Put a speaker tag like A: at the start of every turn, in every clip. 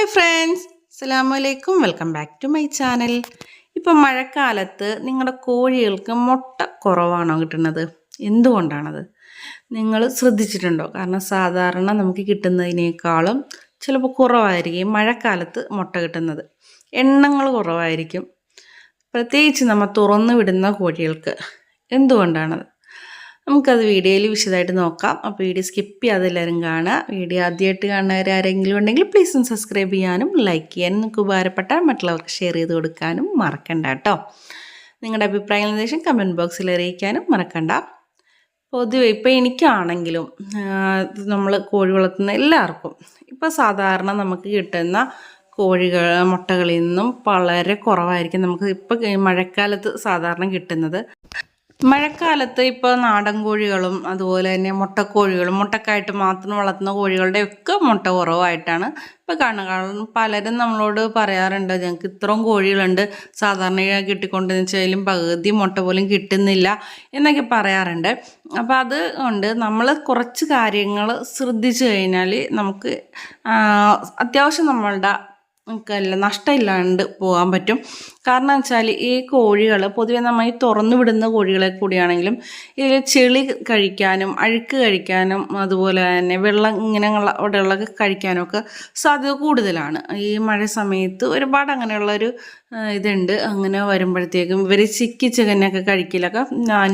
A: Hi friends അസ്സാമലൈക്കും welcome back to my channel ഇപ്പം മഴക്കാലത്ത് നിങ്ങളുടെ കോഴികൾക്ക് മുട്ട കുറവാണോ കിട്ടുന്നത്? എന്തുകൊണ്ടാണത്? നിങ്ങൾ ശ്രദ്ധിച്ചിട്ടുണ്ടോ? കാരണം സാധാരണ നമുക്ക് കിട്ടുന്നതിനേക്കാളും ചിലപ്പോൾ കുറവായിരിക്കും മഴക്കാലത്ത് മുട്ട കിട്ടുന്നത്. എണ്ണങ്ങൾ കുറവായിരിക്കും. പ്രത്യേകിച്ച് നമ്മൾ തുറന്നു വിടുന്ന കോഴികൾക്ക്. എന്തുകൊണ്ടാണത്? നമുക്കത് വീഡിയോയിൽ വിശദമായിട്ട് നോക്കാം. അപ്പോൾ വീഡിയോ സ്കിപ്പ് ചെയ്യാതെ എല്ലാവരും കാണുക. വീഡിയോ ആദ്യമായിട്ട് കാണുന്നവർ ആരെങ്കിലും ഉണ്ടെങ്കിൽ പ്ലീസ് ഒന്ന് സബ്സ്ക്രൈബ് ചെയ്യാനും ലൈക്ക് ചെയ്യാനും നിങ്ങൾക്ക് ഉപകാരപ്പെട്ടാൽ മറ്റുള്ളവർക്ക് ഷെയർ ചെയ്ത് കൊടുക്കാനും മറക്കണ്ട കേട്ടോ. നിങ്ങളുടെ അഭിപ്രായ നിർദ്ദേശം കമന്റ് ബോക്സിൽ അറിയിക്കാനും മറക്കണ്ട. പൊതുവെ ഇപ്പോൾ എനിക്കാണെങ്കിലും നമ്മൾ കോഴി വളർത്തുന്ന എല്ലാവർക്കും ഇപ്പോൾ സാധാരണ നമുക്ക് കിട്ടുന്ന കോഴികൾ മുട്ടകളിൽ നിന്നും വളരെ കുറവായിരിക്കും നമുക്ക് ഇപ്പോൾ മഴക്കാലത്ത് സാധാരണ കിട്ടുന്നത്. മഴക്കാലത്ത് ഇപ്പോൾ നാടൻ കോഴികളും അതുപോലെ തന്നെ മുട്ടക്കോഴികളും മുട്ടക്കായിട്ട് മാത്രം വളർത്തുന്ന കോഴികളുടെ ഒക്കെ മുട്ട കുറവായിട്ടാണ് ഇപ്പോൾ കാണുക കാരണം പലരും നമ്മളോട് പറയാറുണ്ട് ഞങ്ങൾക്ക് ഇത്രയും കോഴികളുണ്ട്. സാധാരണ കിട്ടിക്കൊണ്ടെന്ന് വെച്ചാലും പകുതി മുട്ട പോലും കിട്ടുന്നില്ല എന്നൊക്കെ പറയാറുണ്ട്. അപ്പോൾ അത് കൊണ്ട് നമ്മൾ കുറച്ച് കാര്യങ്ങൾ ശ്രദ്ധിച്ചു കഴിഞ്ഞാൽ നമുക്ക് അത്യാവശ്യം നമ്മളുടെ നമുക്കല്ല നഷ്ടമില്ലാണ്ട് പോകാൻ പറ്റും. കാരണം വെച്ചാൽ ഈ കോഴികൾ പൊതുവെ നമ്മൾ ഈ തുറന്നു വിടുന്ന കോഴികളെ കൂടിയാണെങ്കിലും ഇതിൽ ചെളി കഴിക്കാനും അഴുക്ക് കഴിക്കാനും അതുപോലെ തന്നെ വെള്ളം ഇങ്ങനെയുള്ള അവിടെയുള്ളതൊക്കെ കഴിക്കാനും ഒക്കെ സാധ്യത കൂടുതലാണ്. ഈ മഴ സമയത്ത് ഒരുപാട് അങ്ങനെയുള്ളൊരു ഇതുണ്ട്. അങ്ങനെ വരുമ്പോഴത്തേക്കും ഇവർ ചിക്കി ചികനൊക്കെ കഴിക്കലൊക്കെ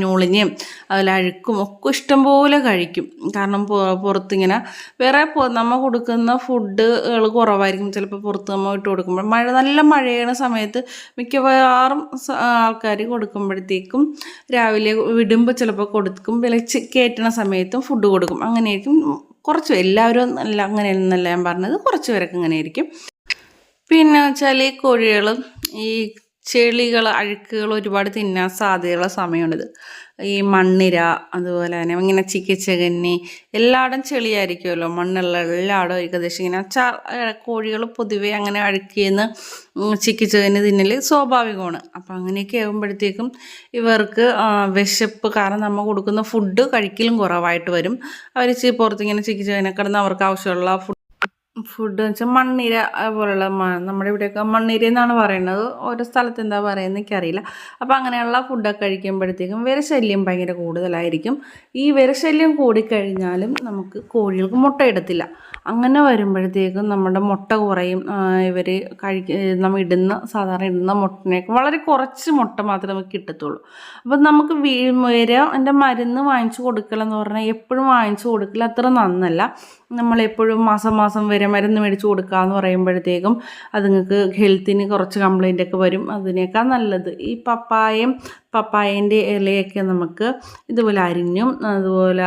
A: നൂളിഞ്ഞും അതുപോലെ അഴുക്കും ഒക്കെ ഇഷ്ടംപോലെ കഴിക്കും. കാരണം പുറത്തിങ്ങനെ വേറെ നമ്മൾ കൊടുക്കുന്ന ഫുഡുകൾ കുറവായിരിക്കും. ചിലപ്പോൾ പുറത്ത് നമ്മൾ ഇട്ട് കൊടുക്കുമ്പോൾ മഴ നല്ല മഴയാണ് സമയത്ത് മിക്കവാറും ആൾക്കാർ കൊടുക്കുമ്പോഴത്തേക്കും രാവിലെ വിടുമ്പോൾ ചിലപ്പോൾ കൊടുക്കും വിളിച്ച് കയറ്റണ സമയത്തും ഫുഡ് കൊടുക്കും. അങ്ങനെയായിരിക്കും. കുറച്ച് എല്ലാവരും അല്ല അങ്ങനെയൊന്നല്ല ഞാൻ പറഞ്ഞത്. കുറച്ച് പേരൊക്കെ അങ്ങനെയായിരിക്കും പിന്നെ വെച്ചാൽ ഈ കോഴികൾ ഈ ചെളികൾ അഴുക്കുകൾ ഒരുപാട് തിന്നാൻ സാധ്യതയുള്ള സമയമാണിത്. ഈ മണ്ണിര അതുപോലെ തന്നെ ഇങ്ങനെ ചിക്കിച്ചകന്നി എല്ലായിടം ചെളിയായിരിക്കുമല്ലോ. മണ്ണുള്ള എല്ലായിടം ഏകദേശം ഇങ്ങനെ ചാ കോഴികൾ പൊതുവേ അങ്ങനെ അഴുക്കിയെന്ന് ചിക്കിച്ചകന്നി തിന്നൽ സ്വാഭാവികമാണ്. അപ്പം അങ്ങനെയൊക്കെ ആകുമ്പോഴത്തേക്കും ഇവർക്ക് വിശപ്പ് കാരണം നമ്മൾ കൊടുക്കുന്ന ഫുഡ് കഴിക്കലും കുറവായിട്ട് വരും. അവർ പുറത്തിങ്ങനെ ചിക്കിച്ചകനെ കിടന്ന് അവർക്ക് ആവശ്യമുള്ള ഫുഡ് ഫുഡ് എന്ന് വെച്ചാൽ മണ്ണിര പോലുള്ള നമ്മുടെ ഇവിടെയൊക്കെ മണ്ണിര എന്നാണ് പറയുന്നത്. ഓരോ സ്ഥലത്ത് എന്താ പറയുന്നത് എനിക്കറിയില്ല. അപ്പോൾ അങ്ങനെയുള്ള ഫുഡൊക്കെ കഴിക്കുമ്പോഴത്തേക്കും വിരശല്യം ഭയങ്കര കൂടുതലായിരിക്കും. ഈ വിരശല്യം കൂടിക്കഴിഞ്ഞാലും നമുക്ക് കോഴികൾക്ക് മുട്ട മുട്ടയിടത്തില്ല അങ്ങനെ വരുമ്പോഴത്തേക്കും നമ്മുടെ മുട്ട കുറയും. ഇവർ കഴിക്ക നമ്മൾ ഇടുന്ന സാധാരണ ഇടുന്ന മുട്ടനേക്ക് വളരെ കുറച്ച് മുട്ട മാത്രമേ നമുക്ക് കിട്ടത്തുള്ളൂ. അപ്പം നമുക്ക് വര എന്റെ മരുന്ന് വാങ്ങിച്ചു കൊടുക്കലെന്ന് പറഞ്ഞാൽ എപ്പോഴും വാങ്ങിച്ചു കൊടുക്കൽ അത്ര നന്നല്ല. നമ്മളെപ്പോഴും മാസം മാസം വരെ മരുന്ന് മേടിച്ച് എന്ന് പറയുമ്പോഴത്തേക്കും അതുങ്ങൾക്ക് ഹെൽത്തിന് കുറച്ച് കംപ്ലൈന്റ് ഒക്കെ വരും. അതിനേക്കാൾ നല്ലത്. ഈ പപ്പായയും പപ്പായന്റെ ഇലയൊക്കെ നമുക്ക് ഇതുപോലെ അരിഞ്ഞും അതുപോലെ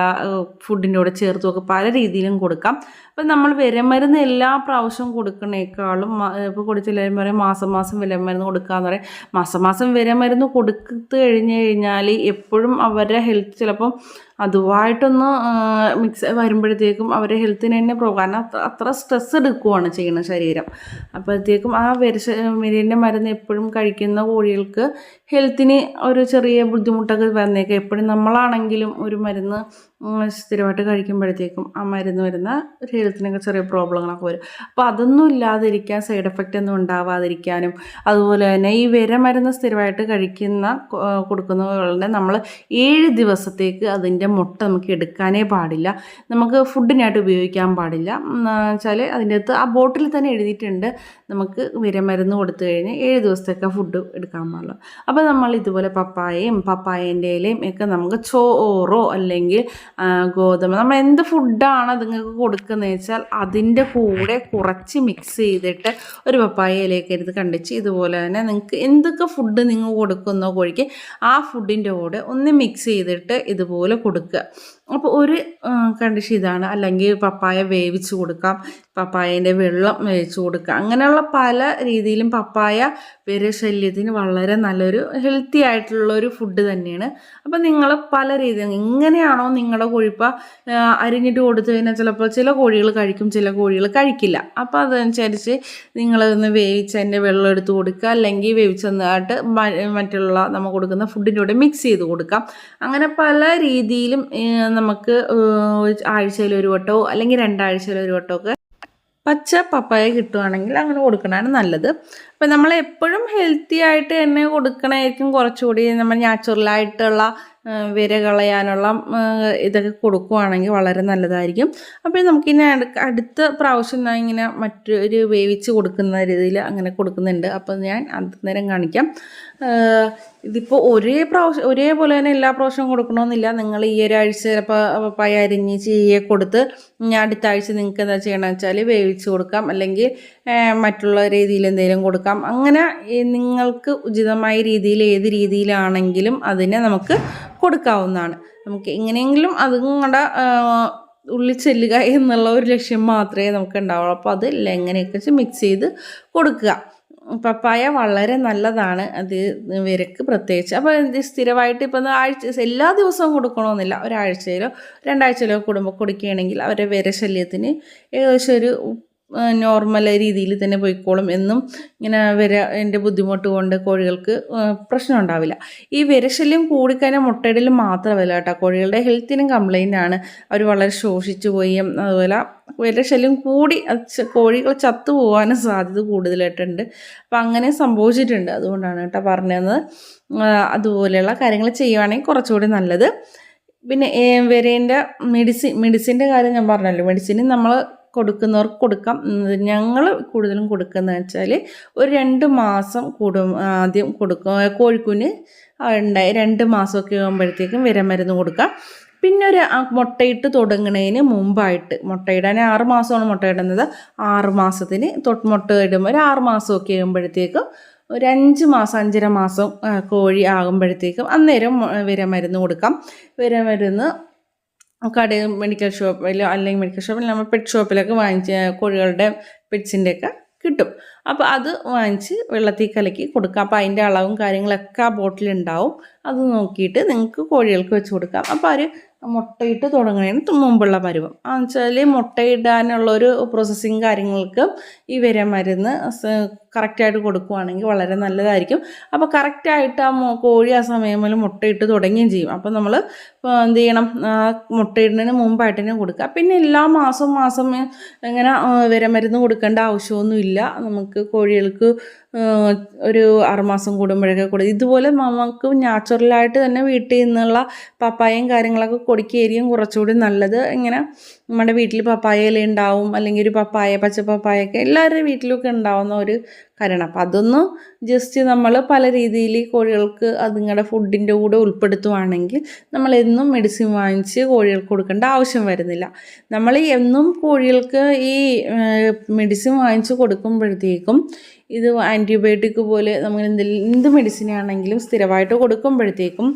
A: ഫുഡിന്റെ കൂടെ ചേർത്തുമൊക്കെ പല രീതിയിലും കൊടുക്കാം. അപ്പം നമ്മൾ വിരമരുന്ന് എല്ലാ പ്രാവശ്യവും കൊടുക്കണേക്കാളും ഇപ്പോൾ കുടിച്ചില്ലായ്മ പറയും മാസം മാസം വിലമരുന്ന് എന്ന് പറയും. മാസം മാസം വിരമരുന്ന് കൊടുത്ത് കഴിഞ്ഞ് കഴിഞ്ഞാൽ എപ്പോഴും അവരുടെ ഹെൽത്ത് ചിലപ്പം അതുമായിട്ടൊന്ന് മിക്സ് വരുമ്പോഴത്തേക്കും അവരെ ഹെൽത്തിന് തന്നെ പ്രോബ്ലം കാരണം അത്ര സ്ട്രെസ് എടുക്കുവാണ് ചെയ്യുന്ന ശരീരം. അപ്പോഴത്തേക്കും ആ വിരശ വിരലിന്റെ മരുന്ന് എപ്പോഴും കഴിക്കുന്ന കോഴികൾക്ക് ഹെൽത്തിന് ഒരു ചെറിയ ബുദ്ധിമുട്ടൊക്കെ വന്നേക്കാം. എപ്പോഴും നമ്മളാണെങ്കിലും ഒരു മരുന്ന് സ്ഥിരമായിട്ട് കഴിക്കുമ്പോഴത്തേക്കും ആ മരുന്ന് വരുന്ന ഒരു ഹെൽത്തിനൊക്കെ ചെറിയ പ്രോബ്ലങ്ങളൊക്കെ വരും. അപ്പോൾ അതൊന്നും ഇല്ലാതിരിക്കാൻ സൈഡ് എഫക്റ്റ് ഒന്നും ഉണ്ടാവാതിരിക്കാനും അതുപോലെ തന്നെ ഈ വിര മരുന്ന് സ്ഥിരമായിട്ട് കഴിക്കുന്ന കൊടുക്കുന്നവരുടെ നമ്മൾ ഏഴ് ദിവസത്തേക്ക് അതിന്റെ മുട്ട നമുക്ക് എടുക്കാനേ പാടില്ല. നമുക്ക് ഫുഡിനായിട്ട് ഉപയോഗിക്കാൻ പാടില്ല. വെച്ചാൽ അതിന്റെ അകത്ത് ആ ബോട്ടിൽ തന്നെ എഴുതിയിട്ടുണ്ട്. നമുക്ക് വിരമരുന്ന് കൊടുത്തു കഴിഞ്ഞ് ഏഴ് ദിവസത്തേക്ക് ഫുഡ് എടുക്കാൻ പാടില്ല അപ്പോൾ നമ്മൾ ഇതുപോലെ പപ്പായയും പപ്പായേന്റെ ഇലയും ഒക്കെ നമുക്ക് ചോറോ അല്ലെങ്കിൽ ഗോതമ്പ്. നമ്മൾ എന്ത് ഫുഡാണ് അതുങ്ങൾക്ക് കൊടുക്കുന്നത് വെച്ചാൽ അതിന്റെ കൂടെ കുറച്ച് മിക്സ് ചെയ്തിട്ട് ഒരു പപ്പായ ഇലയൊക്കെ എടുത്ത് കണ്ടിച്ച് ഇതുപോലെ തന്നെ നിങ്ങൾക്ക് എന്തൊക്കെ ഫുഡ് നിങ്ങൾ കൊടുക്കുന്നോ കോഴിക്ക് ആ ഫുഡിന്റെ കൂടെ ഒന്ന് മിക്സ് ചെയ്തിട്ട് ഇതുപോലെ കൊടുക്കുക. അപ്പോൾ ഒരു കണ്ടീഷൻ ഇതാണ്. അല്ലെങ്കിൽ പപ്പായ വേവിച്ച് കൊടുക്കാം. പപ്പായേന്റെ വെള്ളം വേവിച്ച് കൊടുക്കാം. അങ്ങനെയുള്ള പല രീതിയിലും പപ്പായ വിരശല്യത്തിന് വളരെ നല്ലൊരു ഹെൽത്തി ആയിട്ടുള്ള ഒരു ഫുഡ് തന്നെയാണ്. അപ്പോൾ നിങ്ങൾ പല രീതിയിൽ ഇങ്ങനെയാണോ നിങ്ങളുടെ കോഴിപ്പ അരിഞ്ഞിട്ട് കൊടുത്തു കഴിഞ്ഞാൽ ചിലപ്പോൾ ചില കോഴികൾ കഴിക്കും ചില കോഴികൾ കഴിക്കില്ല. അപ്പോൾ അതനുസരിച്ച് നിങ്ങളൊന്ന് വേവിച്ച് അതിന്റെ വെള്ളം എടുത്ത് കൊടുക്കുക. അല്ലെങ്കിൽ വേവിച്ചതായിട്ട് മറ്റുള്ള നമ്മൾ കൊടുക്കുന്ന ഫുഡിന്റെ കൂടെ മിക്സ് ചെയ്ത് കൊടുക്കാം. അങ്ങനെ പല രീതിയിലും നമുക്ക് ആഴ്ചയിൽ ഒരു വട്ടമോ അല്ലെങ്കിൽ രണ്ടാഴ്ചയിൽ ഒരു വട്ടമോ ഒക്കെ പച്ച പപ്പായ കിട്ടുവാണെങ്കിൽ അങ്ങനെ കൊടുക്കണതാണ് നല്ലത്. അപ്പം നമ്മൾ എപ്പോഴും ഹെൽത്തി ആയിട്ട് തന്നെ കൊടുക്കണമായിരിക്കും കുറച്ചുകൂടി നമ്മൾ നാച്ചുറലായിട്ടുള്ള വിര കളയാനുള്ള ഇതൊക്കെ കൊടുക്കുവാണെങ്കിൽ വളരെ നല്ലതായിരിക്കും. അപ്പോൾ നമുക്കിനി അടുത്ത പ്രാവശ്യം ഞാൻ ഇങ്ങനെ മറ്റൊരു വേവിച്ച് കൊടുക്കുന്ന രീതിയിൽ അങ്ങനെ കൊടുക്കുന്നുണ്ട്. അപ്പോൾ ഞാൻ അന്നേരം കാണിക്കാം. ഇതിപ്പോൾ ഒരേ പ്രാവശ്യം ഒരേപോലെ തന്നെ എല്ലാ പ്രാവശ്യവും കൊടുക്കണമെന്നില്ല നിങ്ങൾ ഈ ഒരാഴ്ച ചിലപ്പോൾ പയ അരിഞ്ഞ് ചീയെ കൊടുത്ത് അടുത്ത ആഴ്ച നിങ്ങൾക്ക് എന്താ ചെയ്യണമെന്ന് വെച്ചാൽ വേവിച്ച് കൊടുക്കാം. അല്ലെങ്കിൽ മറ്റുള്ള രീതിയിൽ എന്തെങ്കിലും കൊടുക്കാം. അങ്ങനെ നിങ്ങൾക്ക് ഉചിതമായ രീതിയിൽ ഏത് രീതിയിലാണെങ്കിലും അതിനെ നമുക്ക് കൊടുക്കാവുന്നതാണ്. നമുക്ക് എങ്ങനെയെങ്കിലും അതും കൂടെ ഉള്ളിൽ ചെല്ലുക എന്നുള്ള ഒരു ലക്ഷ്യം മാത്രമേ നമുക്ക് ഉണ്ടാവുള്ളൂ. അപ്പോൾ അത് എങ്ങനെയൊക്കെ മിക്സ് ചെയ്ത് കൊടുക്കുക. പപ്പായ വളരെ നല്ലതാണ്. അത് വിരക്ക് പ്രത്യേകിച്ച്. അപ്പോൾ സ്ഥിരമായിട്ട് ഇപ്പം ആഴ്ച എല്ലാ ദിവസവും കൊടുക്കണമെന്നില്ല. ഒരാഴ്ചയിലോ രണ്ടാഴ്ചയിലോ കുടുംബം കൊടുക്കുകയാണെങ്കിൽ അവരുടെ വിരശല്യത്തിന് ഏകദേശം ഒരു നോർമൽ രീതിയിൽ തന്നെ പോയിക്കോളും എന്നും ഇങ്ങനെ വിര എന്റെ ബുദ്ധിമുട്ട് കൊണ്ട് കോഴികൾക്ക് പ്രശ്നം ഉണ്ടാവില്ല. ഈ വിരശല്യം കൂടിക്കഴിഞ്ഞാൽ മുട്ടയിടൽ മാത്രമല്ല കേട്ടോ. കോഴികളുടെ ഹെൽത്തിനും കംപ്ലൈന്റ് ആണ്. അവർ വളരെ ശോഷിച്ചു പോയും. അതുപോലെ വിരശല്യം കൂടി കോഴികൾ ചത്തു പോകാനും സാധ്യത കൂടുതലായിട്ടുണ്ട്. അപ്പം അങ്ങനെ സംഭവിച്ചിട്ടുണ്ട്. അതുകൊണ്ടാണ് കേട്ടോ പറഞ്ഞത്. അതുപോലെയുള്ള കാര്യങ്ങൾ ചെയ്യുവാണെങ്കിൽ കുറച്ചുകൂടി നല്ലത്. പിന്നെ വിരേന്റെ മെഡിസിൻ മെഡിസിന്റെ കാര്യം ഞാൻ പറഞ്ഞല്ലോ. മെഡിസിൻ നമ്മൾ കൊടുക്കുന്നവർക്ക് കൊടുക്കാം. ഞങ്ങൾ കൂടുതലും കൊടുക്കുന്നത് വെച്ചാൽ ഒരു രണ്ട് മാസം കൂടും ആദ്യം കൊടുക്കും. കോഴിക്കുഞ്ഞ് ഉണ്ടായി. രണ്ട് മാസമൊക്കെ ആകുമ്പോഴത്തേക്കും വിരമരുന്ന് കൊടുക്കാം. പിന്നെ ഒരു മുട്ടയിട്ട് തുടങ്ങുന്നതിന് മുമ്പായിട്ട് മുട്ടയിടാൻ ആറ് മാസമാണ് മുട്ടയിടുന്നത് ആറ് മാസത്തിന് തൊട്ട് മുട്ട ഇടുമ്പോൾ ഒരു ആറ് മാസമൊക്കെ ആകുമ്പോഴത്തേക്കും ഒരു അഞ്ച് മാസം അഞ്ചര മാസം കോഴി ആകുമ്പോഴത്തേക്കും അന്നേരം വിര വിരമരുന്ന് കൊടുക്കാം. വിരമരുന്ന് കട മെഡിക്കൽ ഷോപ്പിൽ അല്ലെങ്കിൽ മെഡിക്കൽ ഷോപ്പിൽ നമ്മൾ പെറ്റ് ഷോപ്പിലൊക്കെ വാങ്ങിച്ച് കോഴികളുടെ പെറ്റ്സിന്റെ ഒക്കെ കിട്ടും. അപ്പോൾ അത് വാങ്ങിച്ച് വെള്ളത്തിൽ കലക്കി കൊടുക്കാം. അപ്പോൾ അതിന്റെ അളവും കാര്യങ്ങളൊക്കെ ആ ബോട്ടിലുണ്ടാവും അത് നോക്കിയിട്ട് നിങ്ങൾക്ക് കോഴികൾക്ക് വെച്ച് കൊടുക്കാം. അപ്പോൾ അവർ മുട്ടയിട്ട് തുടങ്ങുന്നതിന് മുമ്പുള്ള പരുവം. എന്ന് വെച്ചാൽ മുട്ടയിടാനുള്ള ഒരു പ്രോസസ്സിങ് കാര്യങ്ങൾക്ക് ഈ വിര മരുന്ന് കറക്റ്റായിട്ട് കൊടുക്കുവാണെങ്കിൽ വളരെ നല്ലതായിരിക്കും. അപ്പോൾ കറക്റ്റായിട്ട് ആ കോഴി ആ സമയം മുതൽ മുട്ടയിട്ട് തുടങ്ങുകയും ചെയ്യും. അപ്പോൾ നമ്മൾ എന്ത് ചെയ്യണം? മുട്ടയിടുന്നതിന് മുമ്പായിട്ട് തന്നെ കൊടുക്കുക. പിന്നെ എല്ലാ മാസവും മാസം ഇങ്ങനെ വിരമരുന്ന് കൊടുക്കേണ്ട ആവശ്യമൊന്നുമില്ല. നമുക്ക് കോഴികൾക്ക് ഒരു ആറുമാസം കൂടുമ്പോഴൊക്കെ കൊടുക്കും ഇതുപോലെ നമുക്ക് നാച്ചുറലായിട്ട് തന്നെ വീട്ടിൽ നിന്നുള്ള പപ്പായയും കാര്യങ്ങളൊക്കെ കൊടുക്കുകയായിരിക്കും കുറച്ചുകൂടി നല്ലത്. ഇങ്ങനെ നമ്മുടെ വീട്ടിൽ പപ്പായ ഇല ഉണ്ടാവും അല്ലെങ്കിൽ ഒരു പപ്പായ പച്ച പപ്പായൊക്കെ എല്ലാവരുടെ വീട്ടിലൊക്കെ ഉണ്ടാവുന്ന ഒരു കാര്യമാണ് അപ്പം അതൊന്ന് ജസ്റ്റ് നമ്മൾ പല രീതിയിൽ കോഴികൾക്ക് അതുങ്ങളുടെ ഫുഡിന്റെ കൂടെ ഉൾപ്പെടുത്തുവാണെങ്കിൽ നമ്മൾ എന്നും മെഡിസിൻ വാങ്ങിച്ച് കോഴികൾക്ക് കൊടുക്കേണ്ട ആവശ്യം വരുന്നില്ല. നമ്മൾ എന്നും കോഴികൾക്ക് ഈ മെഡിസിൻ വാങ്ങിച്ച് കൊടുക്കുമ്പോഴത്തേക്കും ഇത് ആന്റിബയോട്ടിക് പോലെ നമ്മൾ എന്തെങ്കിലും എന്ത് മെഡിസിൻ ആണെങ്കിലും സ്ഥിരമായിട്ട് കൊടുക്കുമ്പോഴത്തേക്കും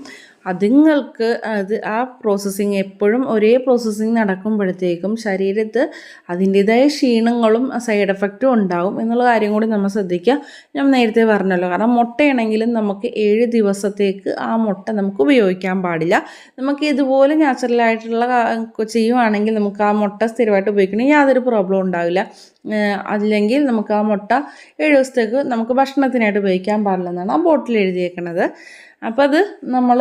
A: അതുങ്ങൾക്ക് അത് ആ പ്രോസസ്സിങ് എപ്പോഴും ഒരേ പ്രോസസ്സിങ് നടക്കുമ്പോഴത്തേക്കും ശരീരത്ത് അതിന്റേതായ ക്ഷീണങ്ങളും സൈഡ് എഫക്റ്റും ഉണ്ടാവും എന്നുള്ള കാര്യം കൂടി നമ്മൾ ശ്രദ്ധിക്കുക. ഞാൻ നേരത്തെ പറഞ്ഞല്ലോ കാരണം മുട്ടയാണെങ്കിലും നമുക്ക് ഏഴ് ദിവസത്തേക്ക് ആ മുട്ട നമുക്ക് ഉപയോഗിക്കാൻ പാടില്ല. നമുക്ക് ഇതുപോലെ നാച്ചുറലായിട്ടുള്ള ചെയ്യുവാണെങ്കിൽ നമുക്ക് ആ മുട്ട സ്ഥിരമായിട്ട് ഉപയോഗിക്കണമെങ്കിൽ യാതൊരു പ്രോബ്ലം ഉണ്ടാവില്ല. അല്ലെങ്കിൽ നമുക്ക് ആ മുട്ട ഏഴ് ദിവസത്തേക്ക് നമുക്ക് ഭക്ഷണത്തിനായിട്ട് ഉപയോഗിക്കാൻ പാടില്ലെന്നാണ് ആ ബോട്ടിൽ എഴുതിയേക്കുന്നത് അപ്പോൾ അത് നമ്മൾ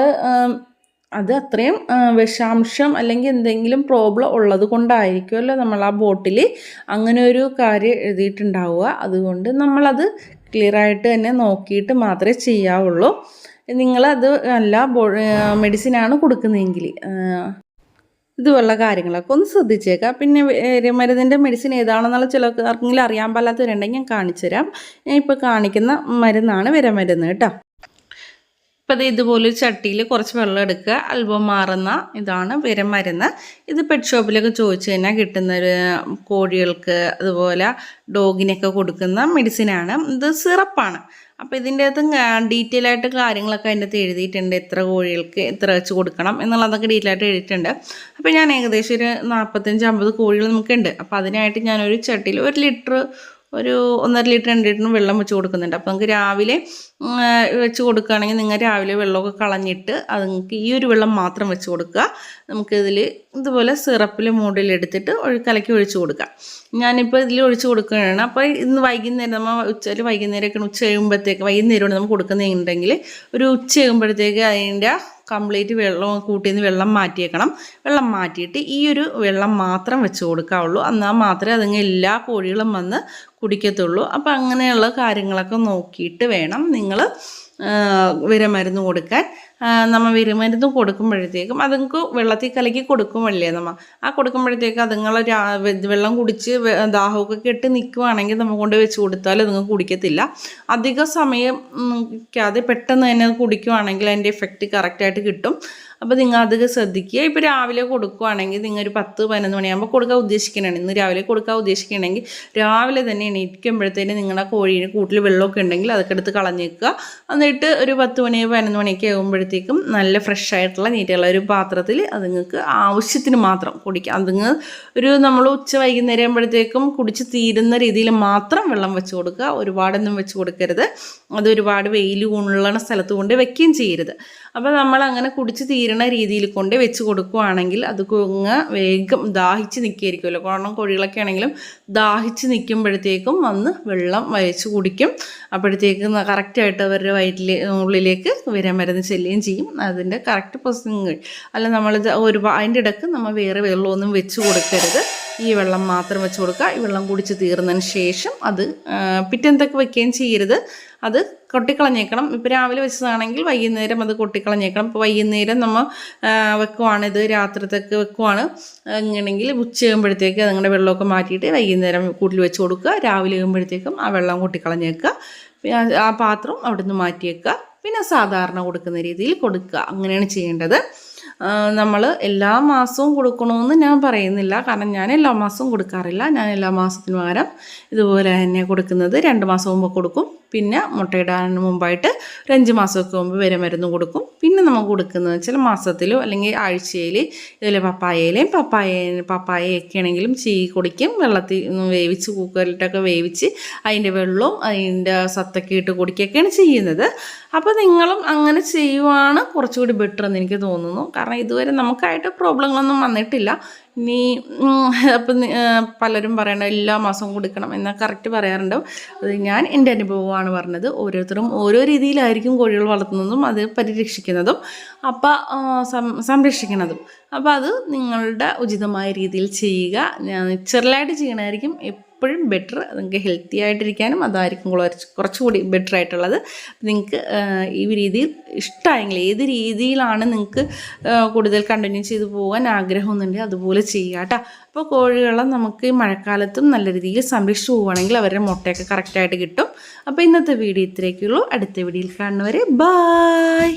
A: അത് അത്രയും വിഷാംശം അല്ലെങ്കിൽ എന്തെങ്കിലും പ്രോബ്ലം ഉള്ളത് കൊണ്ടായിരിക്കുമല്ലോ നമ്മൾ ആ ബോട്ടിൽ അങ്ങനെ ഒരു കാര്യം എഴുതിയിട്ടുണ്ടാവുക. അതുകൊണ്ട് നമ്മളത് ക്ലിയർ ആയിട്ട് തന്നെ നോക്കിയിട്ട് മാത്രമേ ചെയ്യാവുള്ളൂ. നിങ്ങളത് അല്ല ബോ മെഡിസിനാണ് കൊടുക്കുന്നതെങ്കിൽ ഇതുപോലുള്ള കാര്യങ്ങളൊക്കെ ഒന്ന് ശ്രദ്ധിച്ചേക്കാം. പിന്നെ മരുന്നിന്റെ മെഡിസിൻ ഏതാണെന്നുള്ള ചിലർക്ക് ആർക്കെങ്കിലും അറിയാൻ പാടാത്തവരുണ്ടെങ്കിൽ ഞാൻ കാണിച്ചു തരാം ഞാൻ ഇപ്പോൾ കാണിക്കുന്ന മരുന്നാണ് വിരമരുന്ന് കേട്ടോ. ഇപ്പം അത് ഇതുപോലെ ഒരു ചട്ടിയിൽ കുറച്ച് വെള്ളം എടുക്കുക. അല്പം മാറുന്ന ഇതാണ് വിരമരുന്ന് ഇത് പെറ്റ് ഷോപ്പിലൊക്കെ ചോദിച്ചു കഴിഞ്ഞാൽ കിട്ടുന്ന ഒരു കോഴികൾക്ക് അതുപോലെ ഡോഗിനൊക്കെ കൊടുക്കുന്ന മെഡിസിനാണ് ഇത് സിറപ്പാണ്. അപ്പോൾ ഇതിന്റെ അകത്ത് ഡീറ്റെയിൽ ആയിട്ട് കാര്യങ്ങളൊക്കെ അതിന്റെ അകത്ത് എഴുതിയിട്ടുണ്ട്. എത്ര കോഴികൾക്ക് എത്ര വെച്ച് കൊടുക്കണം എന്നുള്ളതൊക്കെ ഡീറ്റെയിൽ ആയിട്ട് എഴുതിയിട്ടുണ്ട്. അപ്പോൾ ഞാൻ ഏകദേശം ഒരു നാൽപ്പത്തഞ്ച് അമ്പത് കോഴികൾ നമുക്കുണ്ട്. അപ്പോൾ അതിനായിട്ട് ഞാനൊരു ചട്ടിയിൽ ഒരു ലിറ്റർ ഒരു ഒന്നര ലിറ്റർ രണ്ട് ലിറ്ററിന് വെള്ളം വെച്ച് കൊടുക്കുന്നുണ്ട്. അപ്പോൾ നമുക്ക് രാവിലെ വെച്ച് കൊടുക്കുകയാണെങ്കിൽ നിങ്ങൾ രാവിലെ വെള്ളമൊക്കെ കളഞ്ഞിട്ട് അത് നിങ്ങൾക്ക് ഈ ഒരു വെള്ളം മാത്രം വെച്ച് കൊടുക്കുക. നമുക്കിതിൽ ഇതുപോലെ സിറപ്പിൽ മൂടിലെടുത്തിട്ട് ഒഴി കലക്കി ഒഴിച്ചു കൊടുക്കുക. ഞാനിപ്പോൾ ഇതിൽ ഒഴിച്ച് കൊടുക്കുകയാണ്. അപ്പോൾ ഇന്ന് വൈകുന്നേരം നമ്മൾ ഉച്ച ഒരു വൈകുന്നേരമൊക്കെ ഉച്ച കഴിയുമ്പോഴത്തേക്ക് വൈകുന്നേരമാണ് നമ്മൾ കൊടുക്കുന്നുണ്ടെങ്കിൽ ഒരു ഉച്ച കഴിയുമ്പോഴത്തേക്ക് അതിന്റെ കംപ്ലീറ്റ് വെള്ളം കൂട്ടിന്ന് വെള്ളം മാറ്റിയേക്കണം. വെള്ളം മാറ്റിയിട്ട് ഈ ഒരു വെള്ളം മാത്രം വെച്ച് കൊടുക്കാവുള്ളൂ. എന്നാൽ മാത്രമേ അതിങ്ങ് എല്ലാ കോഴികളും വന്ന് കുടിക്കത്തുള്ളൂ. അപ്പോൾ അങ്ങനെയുള്ള കാര്യങ്ങളൊക്കെ നോക്കിയിട്ട് വേണം നിങ്ങൾ വിരമരുന്ന് കൊടുക്കാൻ നമ്മൾ വിരമരുന്ന് കൊടുക്കുമ്പോഴത്തേക്കും അതുങ്ങൾക്ക് വെള്ളത്തിൽ കലക്കി കൊടുക്കുമല്ലേ നമ്മൾ ആ കൊടുക്കുമ്പോഴത്തേക്കും അതുങ്ങൾ വെള്ളം കുടിച്ച് ദാഹമൊക്കെ കെട്ട് നിൽക്കുവാണെങ്കിൽ നമ്മൾ കൊണ്ട് വെച്ച് കൊടുത്താൽ അതുങ്ങൾ കുടിക്കത്തില്ല. അധിക സമയം നിൽക്കാതെ പെട്ടെന്ന് തന്നെ കുടിക്കുവാണെങ്കിൽ അതിന്റെ എഫക്റ്റ് കറക്റ്റായിട്ട് കിട്ടും. അപ്പോൾ നിങ്ങൾ അതൊക്കെ ശ്രദ്ധിക്കുക. ഇപ്പോൾ രാവിലെ കൊടുക്കുവാണെങ്കിൽ നിങ്ങൾ ഒരു പത്ത് പതിനൊന്ന് മണിയാകുമ്പോൾ കൊടുക്കാൻ ഉദ്ദേശിക്കുന്നുണ്ട് ഇന്ന് രാവിലെ കൊടുക്കാൻ ഉദ്ദേശിക്കുകയാണെങ്കിൽ രാവിലെ തന്നെ എണീക്കുമ്പോഴത്തേന് നിങ്ങളുടെ കോഴീന് കൂട്ടിൽ വെള്ളമൊക്കെ ഉണ്ടെങ്കിൽ അതൊക്കെ എടുത്ത് കളഞ്ഞേക്കുക. എന്നിട്ട് ഒരു പത്ത് മണി പതിനൊന്ന് മണിയൊക്കെ ആകുമ്പോഴത്തേക്കും നല്ല ഫ്രഷ് ആയിട്ടുള്ള നീറ്റുള്ള ഒരു പാത്രത്തിൽ അത് നിങ്ങൾക്ക് ആവശ്യത്തിന് മാത്രം കുടിക്കാം. നിങ്ങൾ ഒരു നമ്മൾ ഉച്ച വൈകുന്നേരം ആകുമ്പോഴത്തേക്കും കുടിച്ച് തീരുന്ന രീതിയിൽ മാത്രം വെള്ളം വെച്ച് കൊടുക്കുക. ഒരുപാടൊന്നും വെച്ച് കൊടുക്കരുത്. അത് ഒരുപാട് വെയിൽ കൊണ്ടുള്ള സ്ഥലത്ത് കൊണ്ട് വെക്കുകയും ചെയ്യരുത്. അപ്പോൾ നമ്മൾ അങ്ങനെ കുടിച്ച് തീരണ രീതിയിൽ കൊണ്ട് വെച്ച് കൊടുക്കുകയാണെങ്കിൽ അത് കുങ്ങ് വേഗം ദാഹിച്ച് നിൽക്കുകയായിരിക്കുമല്ലോ. കാരണം കോഴികളൊക്കെ ആണെങ്കിലും ദാഹിച്ച് നിൽക്കുമ്പോഴത്തേക്കും വന്ന് വെള്ളം വയച്ച് കുടിക്കും. അപ്പോഴത്തേക്ക് കറക്റ്റായിട്ട് അവരുടെ വയറ്റിലെ ഉള്ളിലേക്ക് വരാൻ മരുന്ന് ചെല്ലുകയും ചെയ്യും. അതിന്റെ കറക്റ്റ് പ്രൊസസിങ് അല്ല നമ്മൾ ഒരു അതിന്റെ ഇടയ്ക്ക് നമ്മൾ വേറെ വെള്ളമൊന്നും വെച്ച് കൊടുക്കരുത്. ഈ വെള്ളം മാത്രം വെച്ച് കൊടുക്കുക. ഈ വെള്ളം കുടിച്ച് തീർന്നതിന് ശേഷം അത് പിറ്റേന്നത്തേക്ക് വെക്കുകയും ചെയ്യരുത്. അത് കൊട്ടിക്കളഞ്ഞേക്കണം. ഇപ്പോൾ രാവിലെ വെച്ചതാണെങ്കിൽ വൈകുന്നേരം അത് കൊട്ടിക്കളഞ്ഞേക്കണം. ഇപ്പോൾ വൈകുന്നേരം നമ്മൾ വെക്കുവാണ്. ഇത് രാത്രിത്തേക്ക് വെക്കുവാണ്. അങ്ങനെയെങ്കിൽ ഉച്ചയാകുമ്പോഴത്തേക്ക് നിങ്ങളുടെ വെള്ളമൊക്കെ മാറ്റിയിട്ട് വൈകുന്നേരം കൂട്ടിൽ വെച്ച് കൊടുക്കുക. രാവിലെ ആകുമ്പോഴത്തേക്കും ആ വെള്ളം കൊട്ടിക്കളഞ്ഞേക്കുക. ആ പാത്രം അവിടുന്ന് മാറ്റിയേക്കുക. പിന്നെ സാധാരണ കൊടുക്കുന്ന രീതിയിൽ കൊടുക്കുക. അങ്ങനെയാണ് ചെയ്യേണ്ടത്. നമ്മൾ എല്ലാ മാസവും കൊടുക്കണമെന്ന് ഞാൻ പറയുന്നില്ല. കാരണം ഞാൻ എല്ലാ മാസവും കൊടുക്കാറില്ല. ഞാൻ എല്ലാ മാസത്തിനു പകരം ഇതുപോലെ തന്നെ കൊടുക്കുന്നത് രണ്ട് മാസം മുമ്പ് കൊടുക്കും. പിന്നെ മുട്ടയിടാൻ മുമ്പായിട്ട് ഒരു അഞ്ച് മാസമൊക്കെ മുമ്പ് വരെ മരുന്ന് കൊടുക്കും. പിന്നെ നമുക്ക് കൊടുക്കുന്നത് ചില മാസത്തിലോ അല്ലെങ്കിൽ ആഴ്ചയിൽ ഇതുപോലെ പപ്പായയിലേയും പപ്പായ പപ്പായയൊക്കെ ആണെങ്കിലും ചീ കുടിക്കും. വെള്ളത്തിൽ വേവിച്ച് കുക്കറിലിട്ടൊക്കെ വേവിച്ച് അതിന്റെ വെള്ളവും അതിന്റെ സത്തൊക്കെ ഇട്ട് കുടിക്കുകയൊക്കെയാണ് ചെയ്യുന്നത്. അപ്പോൾ നിങ്ങളും അങ്ങനെ ചെയ്യുവാണ് കുറച്ചുകൂടി ബെറ്റർ എന്ന് എനിക്ക് തോന്നുന്നു. കാരണം ഇതുവരെ നമുക്കായിട്ട് പ്രോബ്ലങ്ങളൊന്നും വന്നിട്ടില്ല. ഇനി അപ്പം പലരും പറയണ എല്ലാ മാസവും കൊടുക്കണം എന്നാൽ കറക്റ്റ് പറയാറുണ്ട്. അത് ഞാൻ എന്റെ അനുഭവമാണ് പറഞ്ഞത്. ഓരോരുത്തരും ഓരോ രീതിയിലായിരിക്കും കോഴികൾ വളർത്തുന്നതും അത് പരിരക്ഷിക്കുന്നതും. അപ്പോൾ സംരക്ഷിക്കുന്നതും. അപ്പോൾ അത് നിങ്ങളുടെ ഉചിതമായ രീതിയിൽ ചെയ്യുക. ചെറുതായിട്ട് ചെയ്യണമായിരിക്കും എപ്പോഴും ബെറ്റർ നിങ്ങൾക്ക് ഹെൽത്തി ആയിട്ടിരിക്കാനും അതായിരിക്കും കുറച്ച് കുറച്ചുകൂടി ബെറ്റർ ആയിട്ടുള്ളത്. നിങ്ങൾക്ക് ഈ രീതിയിൽ ഇഷ്ടമായെങ്കിൽ ഏത് രീതിയിലാണ് നിങ്ങൾക്ക് കൂടുതൽ കണ്ടിന്യൂ ചെയ്ത് പോകാൻ ആഗ്രഹമൊന്നുണ്ടെങ്കിൽ അതുപോലെ ചെയ്യുക കേട്ടോ. അപ്പോൾ കോഴികളെ നമുക്ക് ഈ മഴക്കാലത്തും നല്ല രീതിയിൽ സംരക്ഷിച്ച് പോവുകയാണെങ്കിൽ അവരുടെ മുട്ടയൊക്കെ കറക്റ്റായിട്ട് കിട്ടും. അപ്പോൾ ഇന്നത്തെ വീഡിയോ ഇത്രയൊക്കെയുള്ളൂ. അടുത്ത വീഡിയോയിൽ കാണുന്നവരെ ബായ്